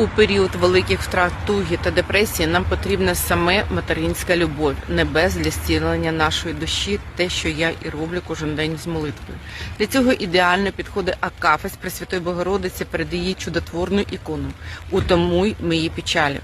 У період великих втрат туги та депресії нам потрібна саме материнська любов, небес для зцілення нашої душі, те, що я і роблю кожен день з молитвою. Для цього ідеально підходить акафес Пресвятої Богородиці перед її чудотворну ікону Утомуй мої печалі.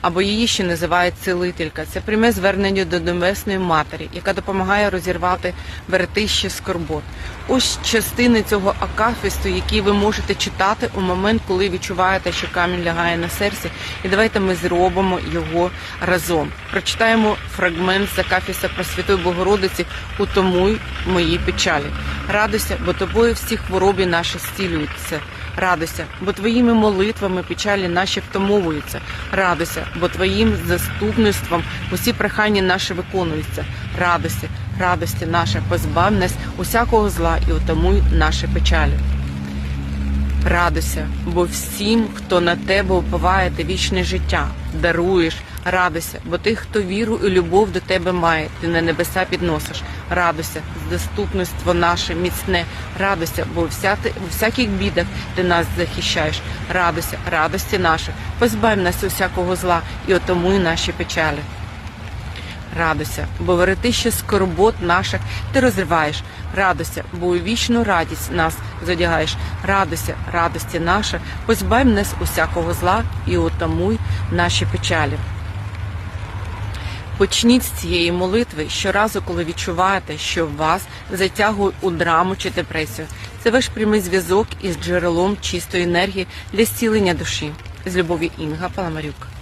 Або її ще називають цілителька. Це пряме звернення до Небесної Матері, яка допомагає розірвати веретище скорбот. Ось частини цього акафісту, які ви можете читати у момент, коли відчуваєте, що камінь лягає на серці. І давайте ми зробимо його разом. Прочитаємо фрагмент з акафіста про Святої Богородиці Утомуй мої печалі. Радуйся, бо тобою всі хвороби наші зцілюються. Радуйся, бо твоїми молитвами печалі наші втомовуються. Радуйся, бо твоїм заступництвом усі прохання наші виконуються. Радуйся, радості наша, позбав усякого зла і утомуй наші печалі. Радуйся, бо всім, хто на тебе уповає, ти вічне життя, даруєш, радуйся, бо тих, хто віру і любов до тебе має, ти на небеса підносиш. Радуйся, доступництво наше міцне, радуйся, бо вся ти, у всяких бідах ти нас захищаєш. Радуйся, радості наші, позбавь нас усякого зла і отомуй наші печалі. Радуйся, бо веретище скорбот наших ти розриваєш. Радуйся, бо у вічну радість нас задягаєш. Радуйся, радості наша, позбавь нас усякого зла і отамуй наші печалі. Почніть з цієї молитви щоразу, коли відчуваєте, що вас затягує у драму чи депресію. Це ваш прямий зв'язок із джерелом чистої енергії для зцілення душі. З любові Інга Паламарюк.